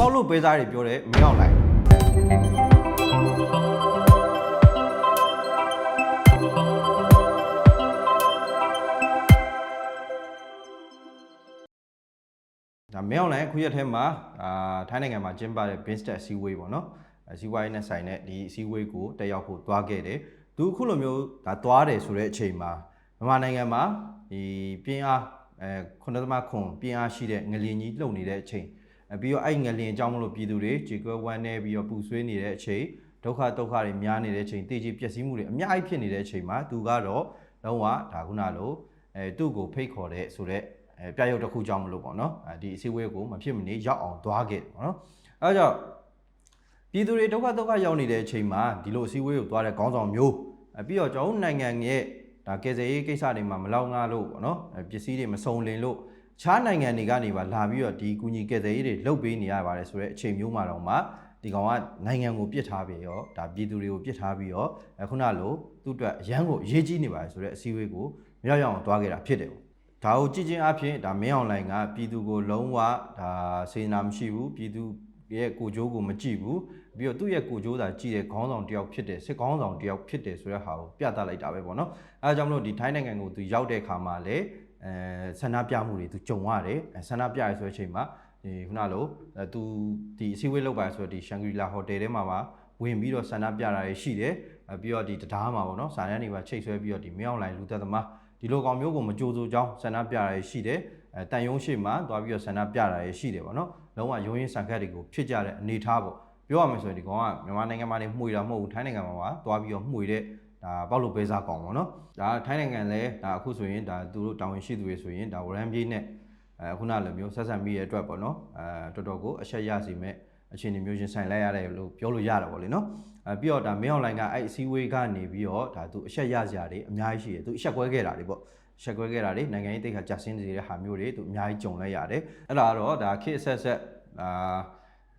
ပေါက်လို့ပေးစားတွေပြောတယ်မင်းအောင်လိုက်ဒါမင်းအောင်လိုင်းခုရက်ထဲမှာအာထိုင်းနိုင်ငံမှာကျင်းပတဲ့ Binstat အစည်းအဝေးပေါ့နော်အစည်းအဝေးနဲ့ဆိုင်တဲ့ဒီအစည်းအဝေးကိုတက်ရောက်ဖို့သွားခဲ့တယ်သူအခုလိုမျိုးဒါသွားတယ်ဆိုတဲ့အချိန်မှာမြန်မာနိုင်ငံမှာဒီပြင်းအားအဲခုနသမခွန်ပြင်းအားရှိတဲ့ငလျင်ကြီးလှုပ်နေတဲ့အချိန်အဲ ပြီးတော့အဲ့ငလျင်အကြောင်းမလို့ပြည်သူတွေကြေကွဲဝမ်းနေပြီးတော့ပူဆွေးနေတဲ့အချိန်ဒုက္ခဒုက္ခတွေများနေတဲ့အချိန်တေကြီးပျက်စီးမှုတွေအများကြီးဖြစ်နေတဲ့အချိန်မှာသူကတော့လုံးဝဒါခုနလိုအဲသူ့ကိုဖိတ်ခေါ်တဲ့ဆိုတဲ့အဲပြရုပ်တစ်ခုကြောင့်မလို့ပေါ့နော်အဲဒီအစည်းအဝေးကိုမဖြစ်မနေရောက်အောင်သွားခဲ့တယ်ပေါ့နော်အဲဒါကြောင့်ပြည်သူတွေဒုက္ခဒုက္ခရောက်နေတဲ့အချိန်မှာဒီလိုအစည်းအဝေးကိုသွားတဲ့ခေါင်းဆောင်မျိုးအဲပြီးတော့ကျွန်တော်တို့နိုင်ငံရဲ့ဒါကယ်ဆယ်ရေးကိစ္စတွေမှာမလောက်ငါလို့ပေါ့နော်အဲပစ္စည်းတွေမစုံလင်လို့ ခြားနိုင်ငံတွေကနေပါလာပြီးတော့ဒီကူညီကယ်ဆယ်ရေးတွေလုပ်ပေးနေရပါတယ်ဆိုတဲ့အချိန်မျိုးမှာတော့မှဒီကောင်ကနိုင်ငံကိုပြစ်ထားပြီးတော့ဒါပြည်သူတွေကိုပြစ်ထားပြီးတော့အခုနလိုသူ့အတွက်အရန်ကိုအရေးကြီးနေပါတယ်ဆိုတဲ့အစည်းအဝေးကိုမရောက်ရအောင်သွားခဲ့တာဖြစ်တယ်ပေါ့ဒါကိုကြည့်ချင်းအဖြစ်ဒါမင်းအွန်လိုင်းကပြည်သူကိုလုံးဝဒါစေနာမရှိဘူးပြည်သူရဲ့ကိုကြိုးကိုမကြည့်ဘူးပြီးတော့သူ့ရဲ့ကိုကြိုးသာကြည့်တဲ့ခေါင်းဆောင်တစ်ယောက်ဖြစ်တယ်စစ်ခေါင်းဆောင်တစ်ယောက်ဖြစ်တယ်ဆိုတဲ့ဟာကိုပြသလိုက်တာပဲပေါ့နော်အဲဒါကြောင့်မလို့ဒီထိုင်းနိုင်ငံကိုသူရောက်တဲ့အခါမှာလည်း အဲဆန္ဒပြမှုတွေသူကြုံရတယ်အဲဆန္ဒပြရဆိုတဲ့အချိန်မှာဒီခုနလိုအဲသူဒီအစည်းအဝေးလုပ်ပါဆိုတော့ဒီရှန်ဂရီလာဟိုတယ်ထဲမှာပါဝင်ပြီးတော့ဆန္ဒပြတာတွေရှိတယ်အဲပြီးတော့ဒီတရားမှာပေါ့နော်စာရန်တွေပါချိတ်ဆွဲပြီးတော့ဒီမင်းအွန်လိုင်းလူသက်သမားဒီလိုကောင်မျိုးကိုမကြိုးစိုးကြောင်းဆန္ဒပြရရှိတယ်အဲတန်ယုံရှိမှသွားပြီးတော့ဆန္ဒပြတာရရှိတယ်ပေါ့နော်လုံးဝရုံးရင်းဆန်ခတ်တွေကိုဖြစ်ကြတဲ့အနေအထားပေါ့ပြောရမယ်ဆိုရင်ဒီကောင်ကမြန်မာနိုင်ငံမှာနေမှုရတာမဟုတ်ဘူးထိုင်းနိုင်ငံမှာပါသွားပြီးတော့မှုရတဲ့ ဒါပေါက်လို့ပဲစားကောင်ပေါ့နော်ဒါထိုင်းနိုင်ငံလဲဒါအခုဆိုရင်ဒါသူတို့တာဝန်ရှိသူတွေဆိုရင်ဒါဝရန်ပြေးနဲ့အဲခုနလိုမျိုးဆက်ဆံမိရဲ့အတွက်ပေါ့နော်အဲတော်တော်ကိုအချက်ရစီမဲ့အခြေအနေမျိုးရင်ဆိုင်လိုက်ရတယ်လို့ပြောလို့ရတာပေါ့လေနော်အဲပြီးတော့ဒါမင်းအွန်လိုင်းကအဲ့အစည်းအဝေးကနေပြီးတော့ဒါသူအချက်ရစရာတွေအများကြီးရှိတယ်သူအချက်ကွဲခဲ့တာတွေပေါ့ရှက်ကွဲခဲ့တာတွေနိုင်ငံရေးတိတ်ခါကြာဆင်းနေတဲ့ဟာမျိုးတွေသူအများကြီးကြုံလိုက်ရတယ်အဲ့ဒါကတော့ဒါခေတ်ဆက်ဆက်အာ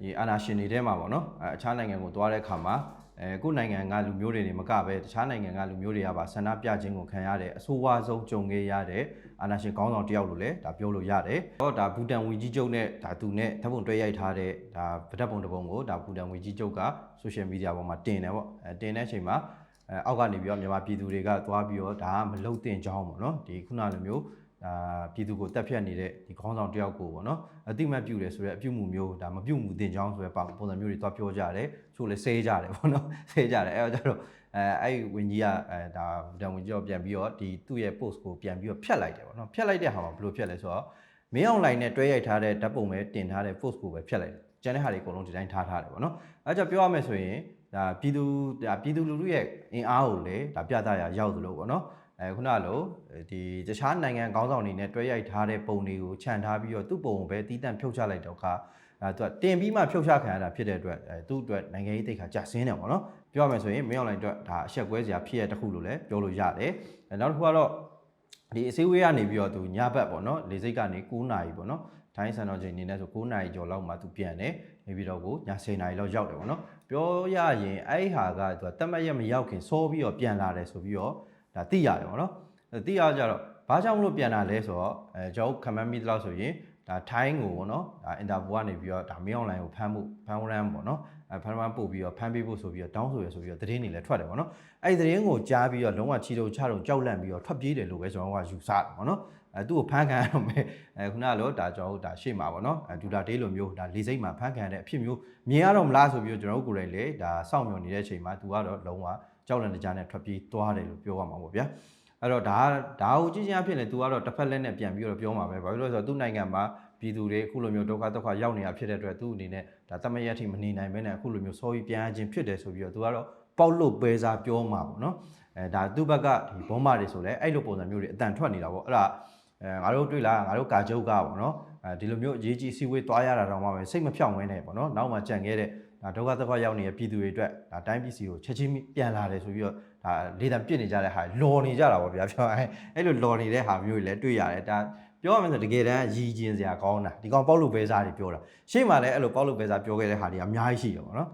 ဒီအာနာရှင်တွေထဲမှာပေါ့နော်အဲအခြားနိုင်ငံကိုသွားတဲ့အခါမှာ အဲကိုယ့်နိုင်ငံကလူမျိုးတွေနေမကပဲတခြားနိုင်ငံကလူမျိုးတွေကပါဆန္ဒပြခြင်းကိုခံရတဲ့အဆိုးဝါးဆုံးကြုံခဲ့ရတဲ့အာနာရှင်ခေါင်းဆောင်တယောက်လို့လည်းဒါပြောလို့ရတယ်။ဟောဒါဘူတန်ဝီကြီးကျုပ်နဲ့ဒါသူနဲ့ဓာတ်ပုံတွဲရိုက်ထားတဲ့ဒါဗဒတ်ပုံတစ်ပုံကိုဒါဘူတန်ဝီကြီးကျုပ်ကဆိုရှယ်မီဒီယာပေါ်မှာတင်တယ်ပေါ့အဲတင်တဲ့အချိန်မှာအဲအောက်ကနေပြီးတော့မြန်မာပြည်သူတွေကသွားပြီးတော့ဒါကမလုံတင်ကြောင်းပေါ့နော်ဒီခုနလိုမျိုး ဒါပြည်သူကိုတက်ဖြတ်နေတဲ့ဒီခေါင်းဆောင်တယောက်ကိုပေါ့နော်အတိမတ်ပြုတယ်ဆိုတော့အပြုမှုမျိုးဒါမပြုမှုတင်ကြောင်းဆိုတဲ့ပုံပုံစံမျိုးတွေသွားပြောကြတယ်ချို့လည်းဆဲကြတယ်ပေါ့နော်ဆဲကြတယ်အဲတော့ကျတော့အဲအဲ့ဒီဝင်ကြီးကအဲဒါဒံဝင်ကြီးတော့ပြန်ပြီးတော့ဒီသူ့ရဲ့ post ကိုပြန်ပြီးတော့ဖြတ်လိုက်တယ်ပေါ့နော်ဖြတ်လိုက်တဲ့ဟာမှာဘယ်လိုဖြတ်လဲဆိုတော့မင်းအောင်လိုင်းနဲ့တွဲရိုက်ထားတဲ့ဓာတ်ပုံပဲတင်ထားတဲ့ post ကိုပဲဖြတ်လိုက်တယ်ကျန်တဲ့ဟာတွေအကုန်လုံးဒီတိုင်းထားထားတယ်ပေါ့နော်အဲကြောင့်ပြောရမယ်ဆိုရင်ဒါပြည်သူဒါပြည်သူလူထုရဲ့အင်အားကိုလည်းဒါပြသရာရောက်သလိုပေါ့နော် အဲခုနလိုဒီတခြားနိုင်ငံခေါင်းဆောင်တွေနဲ့တွဲရိုက်ထားတဲ့ပုံတွေကိုခြံထားပြီးတော့သူ့ပုံကိုပဲတီးတန့်ဖြုတ်ချလိုက်တော့ခါအဲသူကတင်ပြီးမှဖြုတ်ချခံရတာဖြစ်တဲ့အတွက်အဲသူ့အတွက်နိုင်ငံရေးတိတ်ခါကြာဆင်းတယ်ပေါ့နော်ပြောရမယ်ဆိုရင်မင်းအောင်လိုင်းအတွက်ဒါအဆက်ကွဲစရာဖြစ်ရတဲ့တစ်ခုလို့လည်းပြောလို့ရတယ်အဲနောက်တစ်ခုကတော့ဒီအစည်းအဝေးကနေပြီးတော့သူညဘက်ပေါ့နော်လေစိတ်ကနေ9နာရီပေါ့နော်ထိုင်းစံတော်ချိန်နေနဲ့ဆို9နာရီကျော်လောက်မှသူပြန်တယ်နေပြီးတော့ကိုည10နာရီလောက်ရောက်တယ်ပေါ့နော်ပြောရရင်အဲ့ဟာကသူကတက်မတ်ရက်မရောက်ခင်စောပြီးတော့ပြန်လာတယ်ဆိုပြီးတော့ ဒါသိရတယ်ပေါ့နော်အဲသိရကြတော့ဘာကြောင့်မလို့ပြန်လာလဲဆိုတော့အဲကျွန်တော်ခမမ်းမိသလောက်ဆိုရင်ဒါထိုင်းကိုပေါ့နော်ဒါအင်တာဗျူးကနေပြီးတော့ဒါမင်းအွန်လိုင်းကိုဖမ်းမှုဖမ်းရမ်းပေါ့နော်အဲဖမ်းရမ်းပို့ပြီးတော့ဖမ်းပေးဖို့ဆိုပြီးတော့တောင်းဆိုရဆိုပြီးတော့သတင်းတွေလည်းထွက်တယ်ပေါ့နော်အဲ့ဒီသတင်းကိုကြားပြီးတော့လုံးဝချီတုံချတုံကြောက်လန့်ပြီးတော့ထွက်ပြေးတယ်လို့ပဲကျွန်တော်ကယူဆတယ်ပေါ့နော်အဲသူ့ကိုဖမ်းခံရတော့မယ်အဲခုနကလို့ဒါကျွန်တော်တို့ဒါရှေ့မှာပေါ့နော်အဲဒူတာဒေးလိုမျိုးဒါလေးစိတ်မှာဖမ်းခံရတဲ့အဖြစ်မျိုးမြင်ရတော့မလားဆိုပြီးတော့ကျွန်တော်တို့ကိုယ်တိုင်လေဒါစောင့်မျှော်နေတဲ့အချိန်မှာသူကတော့လုံးဝ ကြောက်လန့်တကြားနဲ့ထွက်ပြေးသွားတယ်လို့ပြောရမှာပေါ့ဗျာအဲ့တော့ဒါဒါကိုကြည့်ချင်းအဖြစ်လေသူကတော့တစ်ဖက်လက်နဲ့ပြန်ပြီးတော့ပြောမှာပဲဘာဖြစ်လို့လဲဆိုတော့သူ့နိုင်ငံမှာပြည်သူတွေအခုလိုမျိုးဒုက္ခဒုက္ခရောက်နေတာဖြစ်တဲ့အတွက်သူ့အနေနဲ့ဒါတမရက်ထိမနေနိုင်ဘဲနဲ့အခုလိုမျိုးစောပြီးပြန်ခြင်းဖြစ်တယ်ဆိုပြီးတော့သူကတော့ပေါက်လို့ပဲစားပြောမှာပေါ့နော်အဲဒါသူ့ဘက်ကဒီဘောမာတွေဆိုလဲအဲ့လိုပုံစံမျိုးတွေအတန်ထွက်နေတာပေါ့အဲ့ဒါအဲငါတို့တွေ့လားငါတို့ကာချုပ်ကပေါ့နော်အဲဒီလိုမျိုးအရေးကြီးစီဝေးသွားရတာတော့မှပဲစိတ်မဖြောင့်ဝင်းနေပေါ့နော်နောက်မှကြံခဲ့တဲ့ ဒါဒုက္ခဒုက္ခရောက်နေတဲ့ပြည်သူတွေအတွက်ဒါတိုင်းပြည်စီကိုချက်ချင်းပြန်လာတယ်ဆိုပြီးတော့ဒါလေတံပြစ်နေကြတဲ့ဟာလော်နေကြတာပေါ့ဗျာပြောအဲအဲ့လိုလော်နေတဲ့ဟာမျိုးတွေလည်းတွေ့ရတယ်ဒါပြောရမယ်ဆိုတကယ်တမ်းရည်ကျင်စရာကောင်းတာဒီကောင်ပေါက်လို့ပဲစားတွေပြောတာရှေ့မှာလည်းအဲ့လိုပေါက်လို့ပဲစားပြောခဲ့တဲ့ဟာတွေအများကြီးရှိတယ်ပေါ့နော်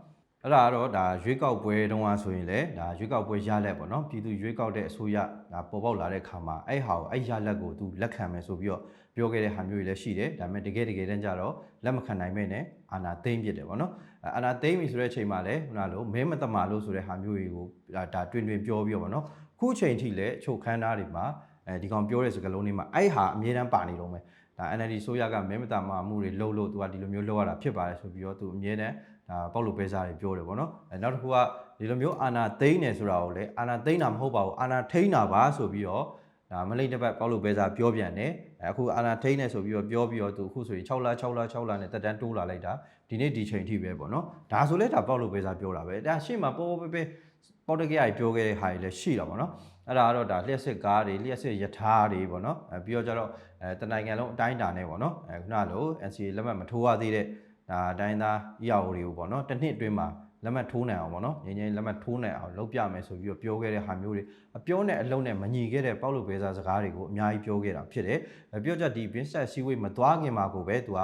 အဲ့ဒါကတော့ဒါရွေးကောက်ပွဲတုန်းကဆိုရင်လည်းဒါရွေးကောက်ပွဲရလက်ပေါ့နော်ပြည်သူရွေးကောက်တဲ့အစိုးရဒါပေါ်ပေါက်လာတဲ့ခါမှာအဲ့ဟာကိုအဲ့ရလက်ကိုသူလက်ခံမယ်ဆိုပြီးတော့ပြောခဲ့တဲ့ဟာမျိုးတွေလည်းရှိတယ်ဒါပေမဲ့တကယ်တကယ်တမ်းကျတော့လက်မခံနိုင်မဲ့နဲ့အာနာသိမ့်ပြစ်တယ်ပေါ့နော်အဲ့အာနာသိမ့်ပြီဆိုတဲ့အချိန်မှာလည်းခုနလိုမဲမတမာလို့ဆိုတဲ့ဟာမျိုးတွေကိုဒါဒါတွင်တွင်ပြောပြီးတော့ပေါ့နော်ခုချိန်ထိလည်းအချုပ်ခန်းသားတွေမှာအဲဒီကောင်ပြောတဲ့စကားလုံးတွေမှာအဲ့ဟာအမြဲတမ်းပါနေတော့မယ်ဒါ NLD ဆိုရကမဲမတမာမှုတွေလှုပ်လို့သူကဒီလိုမျိုးလှုပ်ရတာဖြစ်ပါတယ်ဆိုပြီးတော့သူအမြဲတမ်း ဒါပေါက်လို့ပဲစားတွေပြောတယ်ဗောနော်အဲနောက်တစ်ခုကဒီလိုမျိုးအာနာသိန်းတယ်ဆိုတာကိုလည်းအာနာသိန်းတာမဟုတ်ပါဘူးအာနာထိန်းတာပါဆိုပြီးတော့ဒါမလိမ့်တစ်ပတ်ပေါက်လို့ပဲစားပြောပြန်တယ်အဲအခုအာနာထိန်းတယ်ဆိုပြီးတော့ပြောပြီးတော့သူအခုဆိုရင်6လ6လ6လနဲ့တက်တန်းတိုးလာလိုက်တာဒီနေ့ဒီချိန်ထိပဲဗောနော်ဒါဆိုလဲဒါပေါက်လို့ပဲစားပြောတာပဲဒါရှေ့မှာပေါ်ပေါ်ပဲပဲပေါက်တကယ်ကြီးပြောခဲ့တဲ့ဟာတွေလည်းရှိတာဗောနော်အဲ့ဒါကတော့ဒါလျှက်စစ်ကားတွေလျှက်စစ်ယထာတွေဗောနော်အဲပြီးတော့ကျတော့အဲတနိုင်ငံလုံးအတိုင်းအတာနဲ့ဗောနော်အဲခုနလို NCA လက်မှတ်မထိုးရသေးတဲ့ ဒါအတိုင်းသား EAO တွေကိုပေါ့နော်တစ်နှစ်အတွင်းမှာလက်မှတ်ထိုးနိုင်အောင်ပေါ့နော်ငင်းငင်းလက်မှတ်ထိုးနိုင်အောင်လုပ်ပြမယ်ဆိုပြီးတော့ပြောခဲ့တဲ့ဟာမျိုးတွေအပြောနဲ့အလုံးနဲ့မညီခဲ့တဲ့ပေါက်လို့ပဲစားစကားတွေကိုအများကြီးပြောခဲ့တာဖြစ်တယ်။ပြောကြဒီ business စီးဝေးမသွားခင်မှာကိုပဲသူက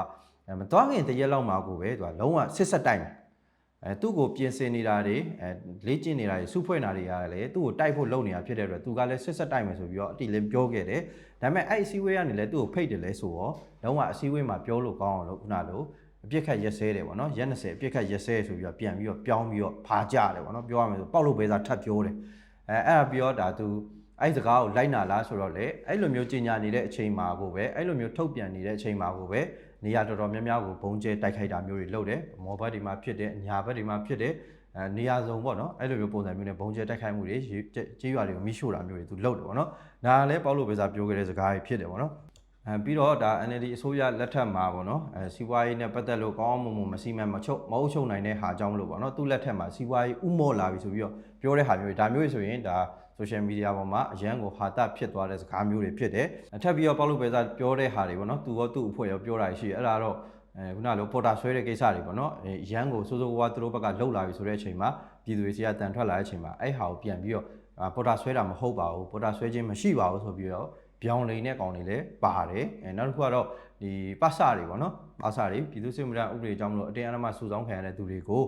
မသွားခင်တရက်လောက်မှာကိုပဲသူကလုံးဝဆစ်ဆက်တိုက်မယ်။အဲသူ့ကိုပြင်ဆင်နေတာတွေအဲလေ့ကျင့်နေတာတွေစုဖွဲ့နေတာတွေကလည်းသူ့ကိုတိုက်ဖို့လုပ်နေတာဖြစ်တဲ့အတွက်သူကလည်းဆစ်ဆက်တိုက်မယ်ဆိုပြီးတော့အတိလည်းပြောခဲ့တယ်။ဒါပေမဲ့အဲ့အစည်းအဝေးကနေလည်းသူ့ကိုဖိတ်တယ်လဲဆိုတော့လုံးဝအစည်းအဝေးမှာပြောလို့ကောင်းအောင်လို့ခုနလို အပြစ်ခတ်ရက်စဲတယ်ပေါ့နော်ရက်20အပြစ်ခတ်ရက်စဲဆိုပြီးတော့ပြန်ပြီးတော့ပြောင်းပြီးတော့ဖာကြတယ်ပေါ့နော်ပြောရမယ်ဆိုပေါက်လို့ပဲစားထပ်ပြောတယ်အဲအဲ့ဒါပြီးတော့ဒါသူအဲ့စကားကိုလိုက်နာလားဆိုတော့လေအဲ့လိုမျိုးကြီးညာနေတဲ့အချိန်မှာကိုပဲအဲ့လိုမျိုးထုတ်ပြန်နေတဲ့အချိန်မှာကိုပဲနေရာတော်တော်များများကိုဘုံကျဲတိုက်ခိုက်တာမျိုးတွေလုပ်တယ်မော်ဘတ်တွေမှာဖြစ်တယ်ညာဘက်တွေမှာဖြစ်တယ်အဲနေရာစုံပေါ့နော်အဲ့လိုမျိုးပုံစံမျိုးနဲ့ဘုံကျဲတိုက်ခိုက်မှုတွေကြေးရွာတွေကိုမိရှို့တာမျိုးတွေသူလုပ်တယ်ပေါ့နော်ဒါကလည်းပေါက်လို့ပဲစားပြောခဲ့တဲ့စကားတွေဖြစ်တယ်ပေါ့နော် အဲပြီးတော့ဒါ NLD အစိုးရလက်ထက်မှာပေါ့နော်အဲစီးပွားရေးနဲ့ပတ်သက်လို့ကောင်းအောင်မွန်မွန်မစီမံမချုပ်မဟုတ်ချုပ်နိုင်တဲ့ဟာကြောင့်မလို့ပေါ့နော်သူ့လက်ထက်မှာစီးပွားရေးဥမော့လာပြီဆိုပြီးတော့ပြောတဲ့ဟာမျိုးတွေဒါမျိုးတွေဆိုရင်ဒါ social media ပေါ်မှာအရန်ကိုဟာတဖြစ်သွားတဲ့စကားမျိုးတွေဖြစ်တယ်အထက်ပြီးတော့ပေါက်လို့ပဲစားပြောတဲ့ဟာတွေပေါ့နော်သူရောသူ့အဖွဲ့ရောပြောတာရှိတယ်အဲ့ဒါတော့အဲခုနလိုပေါ်တာဆွဲတဲ့ကိစ္စတွေပေါ့နော်အဲရန်ကိုစိုးစိုးဝါးသူတို့ဘက်ကလှုပ်လာပြီဆိုတဲ့အချိန်မှာပြည်သူတွေစီကတန်ထွက်လာတဲ့အချိန်မှာအဲ့ဟာကိုပြန်ပြီးတော့ပေါ်တာဆွဲတာမဟုတ်ပါဘူးပေါ်တာဆွဲခြင်းမရှိပါဘူးဆိုပြီးတော့ ပြောင်းလိန်တဲ့ကောင်တွေလည်းပါတယ်အဲနောက်တစ်ခုကတော့ဒီပတ်စတွေပေါ့နော်ပတ်စတွေပြည်သူ့စစ်မှုထမ်းဥပဒေကြောင့်မလို့အတင်းအဓမ္မစုဆောင်းခံရတဲ့သူတွေကို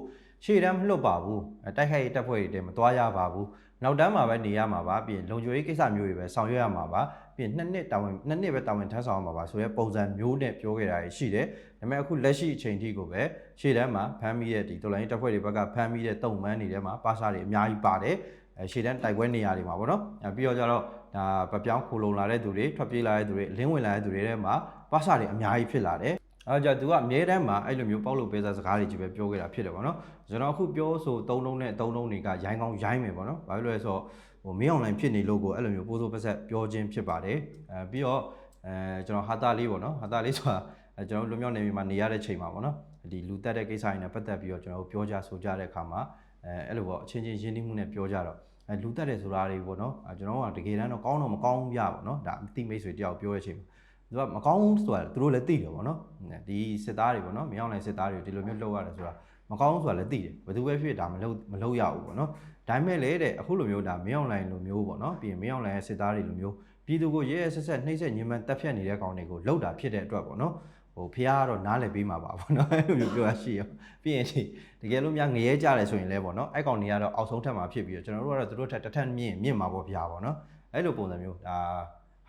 ရှေ့တန်းမလွတ်ပါဘူးအဲတိုက်ခိုက်ရေးတပ်ဖွဲ့တွေတည်းမသွားရပါဘူးနောက်တန်းမှာပဲနေရမှာပါပြီးရင်လုံခြုံရေးကိစ္စမျိုးတွေပဲဆောင်ရွက်ရမှာပါပြီးရင်နှစ်နှစ်တာဝန်နှစ်နှစ်ပဲတာဝန်ထမ်းဆောင်ရမှာပါဆိုရဲပုံစံမျိုးနဲ့ပြောခဲ့တာရှိတယ်ဒါပေမဲ့အခုလက်ရှိအချိန်ထိကိုပဲရှေ့တန်းမှာဖမ်းမိတဲ့ဒီတော်လိုင်းတပ်ဖွဲ့တွေဘက်ကဖမ်းမိတဲ့တုံမှန်းတွေထဲမှာပတ်စတွေအများကြီးပါတယ်အဲရှေ့တန်းတိုက်ပွဲနေရာတွေမှာပေါ့နော်အဲပြီးတော့ကျတော့ ဒါဗပြောင်းခိုလုံလာတဲ့သူတွေထွက်ပြေးလာတဲ့သူတွေလင်းဝင်လာတဲ့သူတွေထဲမှာပါစာတွေအများကြီးဖြစ်လာတယ်အဲကြောင့်သူကအမြဲတမ်းမှာအဲ့လိုမျိုးပေါက်လို့ပဲစားစကားတွေကြီးပဲပြောခဲ့တာဖြစ်တယ်ပေါ့နော်ကျွန်တော်အခုပြောဆိုသုံးလုံးနဲ့သုံးလုံးတွေကရိုင်းကောင်းရိုင်းမယ်ပေါ့နော်ဘာလို့လဲဆိုတော့ဟိုမင်းအွန်လိုင်းဖြစ်နေလို့ကိုအဲ့လိုမျိုးပိုးစိုးပတ်ဆက်ပြောခြင်းဖြစ်ပါတယ်အဲပြီးတော့အဲကျွန်တော်ဟာတာလေးပေါ့နော်ဟာတာလေးဆိုတာအဲကျွန်တော်လွန်မြောက်နေပြီမှာနေရတဲ့ချိန်မှာပေါ့နော်ဒီလူတက်တဲ့ကိစ္စတွေနဲ့ပတ်သက်ပြီးတော့ကျွန်တော်ပြောကြဆိုကြတဲ့အခါမှာအဲအဲ့လိုပေါ့အချင်းချင်းရင်းနှီးမှုနဲ့ပြောကြတော့ အဲလူတက်တယ်ဆိုတာတွေပေါ့နော်အဲကျွန်တော်ကတကယ်တမ်းတော့ကောင်းတော့မကောင်းဘူးပြပေါ့နော်ဒါအတိမိတ်ဆွေတယောက်ပြောတဲ့အချိန်မှာသူကမကောင်းဘူးဆိုတာသူတို့လည်းသိတယ်ပေါ့နော်ဒီစစ်သားတွေပေါ့နော်မြောင်းလိုက်စစ်သားတွေဒီလိုမျိုးလှုပ်ရတယ်ဆိုတာမကောင်းဘူးဆိုတာလည်းသိတယ်ဘယ်သူပဲဖြစ်ဒါမလုပ်မလုပ်ရဘူးပေါ့နော်ဒါပေမဲ့လေတဲ့အခုလိုမျိုးဒါမြောင်းလိုက်လိုမျိုးပေါ့နော်ပြီးရင်မြောင်းလိုက်ရဲ့စစ်သားတွေလိုမျိုးပြည်သူကိုရဲရဲဆက်ဆက်နှိမ့်ဆက်ညင်မှန်တက်ဖြတ်နေတဲ့ကောင်တွေကိုလှုပ်တာဖြစ်တဲ့အတွက်ပေါ့နော် ဟိုဖះကတော့နားလည်ပေးမှာပါပေါ့နော်အဲ့လိုမျိုးပြောရရှိရောပြီးရင်ဒီတကယ်လို့များငရဲကြတယ်ဆိုရင်လည်းပေါ့နော်အဲ့ကောင်တွေကတော့အောက်ဆုံးထက်မှာဖြစ်ပြီးတော့ကျွန်တော်တို့ကတော့သူတို့ထက်တစ်ထက်မြင့်မြင့်မှာပေါ့ဗျာပေါ့နော်အဲ့လိုပုံစံမျိုးဒါ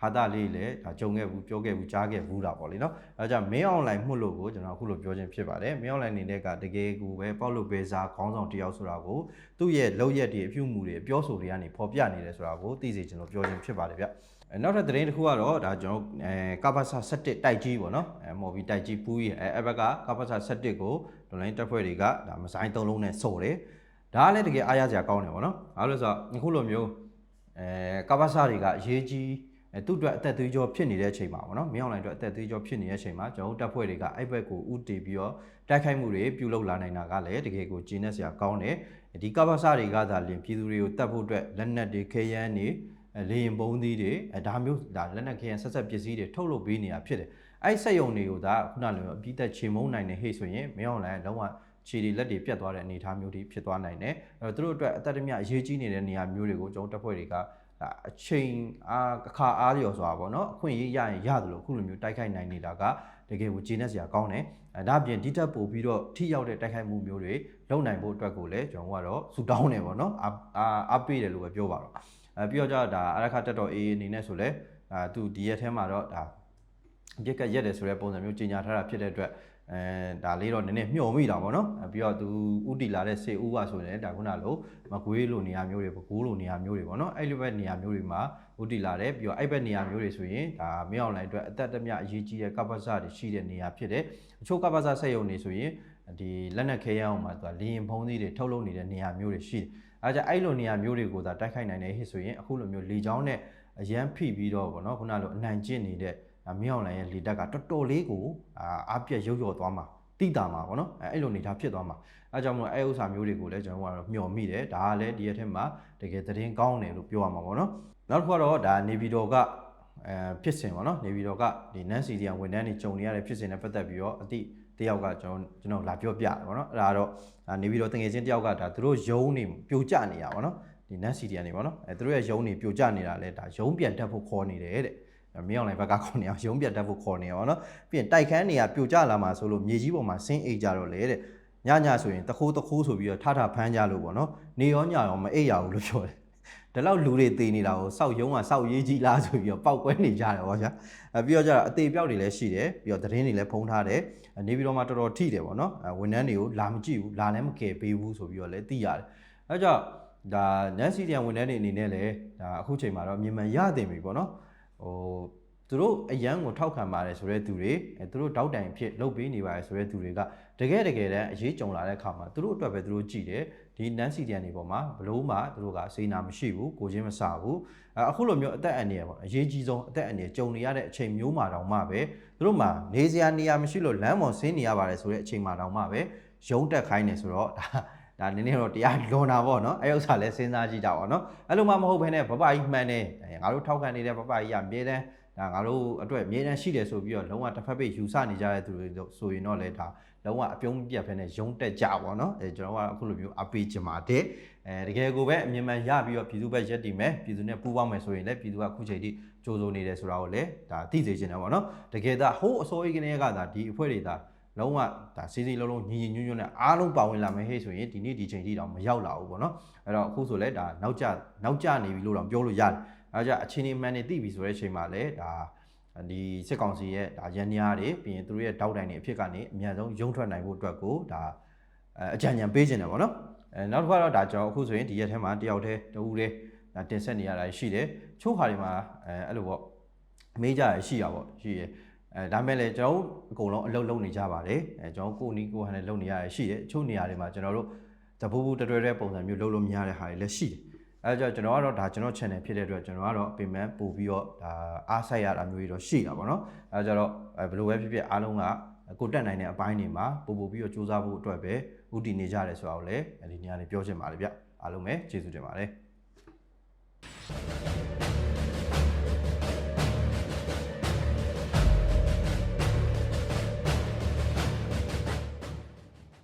ဟာတာလေးလည်းဒါကြုံခဲ့ဘူးပြောခဲ့ဘူးကြားခဲ့ဘူးတာပေါ့လေနော်အဲကြောင့်မင်းအွန်လိုင်းမှုလို့ကိုကျွန်တော်အခုလိုပြောခြင်းဖြစ်ပါတယ်မင်းအွန်လိုင်းနေနဲ့ကတကယ်ကိုပဲပေါက်လို့ပဲစားခေါင်းဆောင်တယောက်ဆိုတာကိုသူ့ရဲ့လောက်ရက်တွေအပြုမှုတွေအပြောဆိုတွေကနေပေါ်ပြနေတယ်ဆိုတာကိုသိစေကျွန်တော်ပြောခြင်းဖြစ်ပါတယ်ဗျအဲ နောက်ထပ်သတင်းတစ်ခုကတော့ဒါကျွန်တော်အဲကပ္ပစာ17တိုက်ကြီးပေါ့နော်အဲမော်ဘီတိုက်ကြီးပူးရဲ့အဲအဘက်ကကပ္ပစာ17ကိုဒလိုင်းတပ်ဖွဲ့တွေကဒါမဆိုင်သုံးလုံးနဲ့စော်တယ်ဒါကလည်းတကယ်အားရစရာကောင်းတယ်ပေါ့နော်အားလို့ဆိုတော့အခုလိုမျိုးအဲကပ္ပစာတွေကအရေးကြီးအဲသူ့အတွက်အသက်သွေးကြောဖြစ်နေတဲ့အချိန်မှာပေါ့နော်မင်းအောင်လိုင်းအတွက်အသက်သွေးကြောဖြစ်နေတဲ့အချိန်မှာကျွန်တော်တို့တပ်ဖွဲ့တွေကအဲ့ဘက်ကိုဥတီပြီးတော့တိုက်ခိုက်မှုတွေပြုလုပ်လာနိုင်တာကလည်းတကယ်ကိုဂျင်းနဲ့စရာကောင်းတယ်ဒီကပ္ပစာတွေကသာလျှင်ပြည်သူတွေကိုတတ်ဖို့အတွက်လက်နက်တွေခဲယမ်းတွေ လေရင်ပုံးသီးတွေအဲဒါမျိုးဒါလက်နက်ခဲယမ်းဆက်ဆက်ပစ္စည်းတွေထုတ်လုပ်ပေးနေတာဖြစ်တယ်အဲ့စက်ယုံတွေကိုဒါခုနလိုအပြီးသက်ချေမုန်းနိုင်တဲ့ဟိတ်ဆိုရင်မင်းအောင်လိုင်းလုံးဝခြေတွေလက်တွေပြတ်သွားတဲ့အနေအထားမျိုးတွေဖြစ်သွားနိုင်တယ်အဲတော့သူတို့အတွက်အသက်တမအရေးကြီးနေတဲ့နေရာမျိုးတွေကိုကျွန်တော်တပ်ဖွဲ့တွေကဒါအချိန်အားအခါအားလျော်စွာပေါ့နော်အခွင့်အရေးရရင်ရတယ်လို့အခုလိုမျိုးတိုက်ခိုက်နိုင်နေတာကတကယ်ကိုဂျင်းနဲ့စရာကောင်းတယ်အဲဒါအပြင်ဒီတက်ပို့ပြီးတော့ထိရောက်တဲ့တိုက်ခိုက်မှုမျိုးတွေလုပ်နိုင်ဖို့အတွက်ကိုလည်းကျွန်တော်ကတော့ဆူတောင်းတယ်ပေါ့နော်အာအာအားပေးတယ်လို့ပဲပြောပါတော့အဲ ပြီးတော့ကျတော့ဒါအရခတက်တော် AA အနေနဲ့ဆိုလဲအာသူဒီရက်ထဲမှာတော့ဒါပြက်ကရက်တယ်ဆိုတဲ့ပုံစံမျိုးကြီးညာထားတာဖြစ်တဲ့အတွက်အဲဒါလေးတော့နည်းနည်းမျှော်မိတာပေါ့နော်အဲပြီးတော့သူဥတီလာတဲ့စေဦးကဆိုရင်ဒါခုနလိုမကွေးလိုနေရာမျိုးတွေပကိုးလိုနေရာမျိုးတွေပေါ့နော်အဲ့လိုပဲနေရာမျိုးတွေမှာဥတီလာတယ်ပြီးတော့အဲ့ဘက်နေရာမျိုးတွေဆိုရင်ဒါမင်းအောင်လိုင်းအတွက်အသက်တမျှအရေးကြီးတဲ့ကပ္ပစတွေရှိတဲ့နေရာဖြစ်တယ်အချို့ကပ္ပစဆက်ယုံနေဆိုရင်ဒီလက်နက်ခဲယမ်းအောင်မှာသူကလီရင်ဖုံးသီးတွေထုတ်လုပ်နေတဲ့နေရာမျိုးတွေရှိတယ် အဲဒါကြအဲ့လိုနေရာမျိုးတွေကိုသာတိုက်ခိုက်နိုင်တယ်ဟိဆိုရင်အခုလိုမျိုးလေချောင်းနဲ့အရန်ဖိပြီးတော့ဗောနော်ခုနလိုအနိုင်ကျင့်နေတဲ့ဒါမင်းအောင်လိုင်းရဲ့လေတက်ကတော်တော်လေးကိုအာအပြက်ရုပ်ရော်သွားမှာတိတာမှာပေါ့နော်အဲအဲ့လိုနေထားဖြစ်သွားမှာအဲကြောင့်မလို့အဲဥစ္စာမျိုးတွေကိုလည်းကျွန်တော်ကတော့မျှော်မိတယ်ဒါကလည်းဒီရက်ထဲမှာတကယ်သတင်းကောင်းတယ်လို့ပြောရမှာပေါ့နော်နောက်တစ်ခုကတော့ဒါနေပြည်တော်ကအဲဖြစ်စဉ်ပေါ့နော်နေပြည်တော်ကဒီနန်စီဒီယန်ဝန်ထမ်းတွေကြုံနေရတဲ့ဖြစ်စဉ်နဲ့ပတ်သက်ပြီးတော့အတိ တယောက်ကကျွန်တော်ကျွန်တော်လာပြောပြတယ်ပေါ့နော်အဲ့ဒါကတော့အာနေပြည်တော်တငယ်ချင်းတယောက်ကဒါသူတို့ယုံနေပြိုကျနေရပါတော့ဒီနန်စီဒီယန်တွေပေါ့နော်အဲသူတို့ရဲ့ယုံနေပြိုကျနေတာလဲဒါယုံပြန်တက်ဖို့ခေါ်နေတယ်တဲ့မင်းအောင်လိုင်းဘက်ကခေါ်နေအောင်ရုံးပြတ်တက်ဖို့ခေါ်နေရပါတော့ပြီးရင်တိုက်ခန်းနေရပြိုကျလာမှာဆိုလို့မြေကြီးပေါ်မှာဆင်းအိတ်ကြတော့လေတဲ့ညညဆိုရင်တခိုးတခိုးဆိုပြီးတော့ထထဖမ်းကြလို့ပေါ့နော်နေရောညရောမအိပ်ရဘူးလို့ပြောတယ် ဒါလောက်လူတွေတည်နေတာကိုစောက်ရုံးကစောက်ရေးကြီးလားဆိုပြီးတော့ပောက်ကွဲနေကြတယ်ဗောဗျာအဲပြီးတော့ကျတော့အသေးပြောက်တွေလည်းရှိတယ်ပြီးတော့သတင်းတွေလည်းဖုံးထားတယ်နေပြီးတော့မှတော်တော်ထိတယ်ဗောနော်အဲဝန်ထမ်းတွေကိုလာမကြည့်ဘူးလာလည်းမကယ်ပေးဘူးဆိုပြီးတော့လည်းသိရတယ်အဲကြောင့်ဒါနန်စီတန်ဝန်ထမ်းတွေအနေနဲ့လည်းဒါအခုချိန်မှာတော့မြန်မာရတင်ပြီဗောနော်ဟိုသူတို့အရန်ကိုထောက်ခံပါတယ်ဆိုတဲ့သူတွေအဲသူတို့တောက်တိုင်ဖြစ်လုပ်ပေးနေပါတယ်ဆိုတဲ့သူတွေက တကယ်တကယ်တမ်းအရေးကြုံလာတဲ့အခါမှာသူတို့အတွက်ပဲသူတို့ကြည်တယ်ဒီနန်းစီတန်တွေပေါ်မှာဘလို့မှသူတို့ကစေနာမရှိဘူးကိုချင်းမဆဘူးအဲအခုလိုမျိုးအသက်အန္တရာယ်ပေါ့အရေးကြီးဆုံးအသက်အန္တရာယ်ကြုံနေရတဲ့အချိန်မျိုးမှာတောင်မှပဲသူတို့မှနေစရာနေရာမရှိလို့လမ်းပေါ်ဆင်းနေရပါတယ်ဆိုတဲ့အချိန်မှာတောင်မှပဲရုံးတက်ခိုင်းနေဆိုတော့ဒါဒါနည်းနည်းတော့တရားလွန်တာပေါ့နော်အဲဥစ္စာလည်းစဉ်းစားကြည့်ကြပါတော့နော်အဲ့လိုမှမဟုတ်ဘဲနဲ့ဘဘကြီးမှန်တယ်ငါတို့ထောက်ခံနေတဲ့ဘဘကြီးကမြေတန်း ဒါငါတို့အတွက်အမြဲတမ်းရှိတယ်ဆိုပြီးတော့လုံးဝတစ်ဖက်ပိတ်ယူဆနေကြတဲ့သူတွေဆိုရင်တော့လေဒါလုံးဝအပြုံးပြတ်ဖက်နဲ့ရုံးတက်ကြပါတော့အဲကျွန်တော်ကအခုလိုမျိုးအပေးချင်ပါတယ်အဲတကယ်ကိုပဲအမြင်မှန်ရပြီးတော့ပြည်သူဘက်ရက်တည်မယ်ပြည်သူနဲ့ပူးပေါင်းမယ်ဆိုရင်လည်းပြည်သူကခုချိန်ထိကြိုးစိုးနေတယ်ဆိုတာကိုလည်းဒါသိစေချင်တယ်ပေါ့နော်တကယ်ဒါဟိုးအစိုးရကနေကဒါဒီအဖွဲ့တွေဒါလုံးဝဒါစီစီလုံးလုံးညီညီညွတ်ညွတ်နဲ့အားလုံးပါဝင်လာမယ်ဟဲ့ဆိုရင်ဒီနေ့ဒီချိန်ထိတော့မရောက်လာဘူးပေါ့နော်အဲ့တော့အခုဆိုလဲဒါနောက်ကျနောက်ကျနေပြီလို့တော့ပြောလို့ရတယ် အဲကြအချင်းချင်းမှန်နေသိပြီဆိုတဲ့အချိန်မှာလဲဒါဒီစစ်ကောင်စီရဲ့ဒါရန်ညာတွေပြီးရင်သူတို့ရဲ့တောက်တိုင်တွေအဖြစ်ကနေအများဆုံးရုံထွက်နိုင်ဖို့အတွက်ကိုဒါအဲအကြံဉာဏ်ပေးခြင်းတယ်ပေါ့နော်အဲနောက်တစ်ခါတော့ဒါကျွန်တော်အခုဆိုရင်ဒီရက်ထဲမှာတယောက်တည်းတူဦးလေးဒါတင်ဆက်နေရတာရှိတယ်ချို့ခါတွေမှာအဲအဲ့လိုပေါ့မေးကြရရှိရပေါ့ရှိရအဲဒါမဲ့လည်းကျွန်တော်အကုန်လုံးအလုပ်လုပ်နေကြပါတယ်အဲကျွန်တော်ကိုနီကိုဟန်နဲ့လုပ်နေရရရှိတယ်အချို့နေရာတွေမှာကျွန်တော်တို့တပူပူတတွဲတွဲပုံစံမျိုးလုပ်လို့မရတဲ့ဟာတွေလည်းရှိတယ် အဲကြောင့်ကျွန်တော်ကတော့ဒါကျွန်တော် channel ဖြစ်တဲ့အတွက်ကျွန်တော်ကတော့ပြင်ပန်းပို့ပြီးတော့ဒါအားဆိုင်ရတာမျိုးတွေတော့ရှိတာပေါ့နော်အဲကြောင့်တော့ဘယ်လိုပဲဖြစ်ဖြစ်အားလုံးကကိုတက်နိုင်တဲ့အပိုင်းတွေမှာပို့ပို့ပြီးတော့စူးစမ်းဖို့အတွက်ပဲဥတည်နေကြတယ်ဆိုတာကိုလည်းဒီနေရာနေပြောချင်ပါတယ်ဗျအားလုံးပဲကျေးဇူးတင်ပါတယ်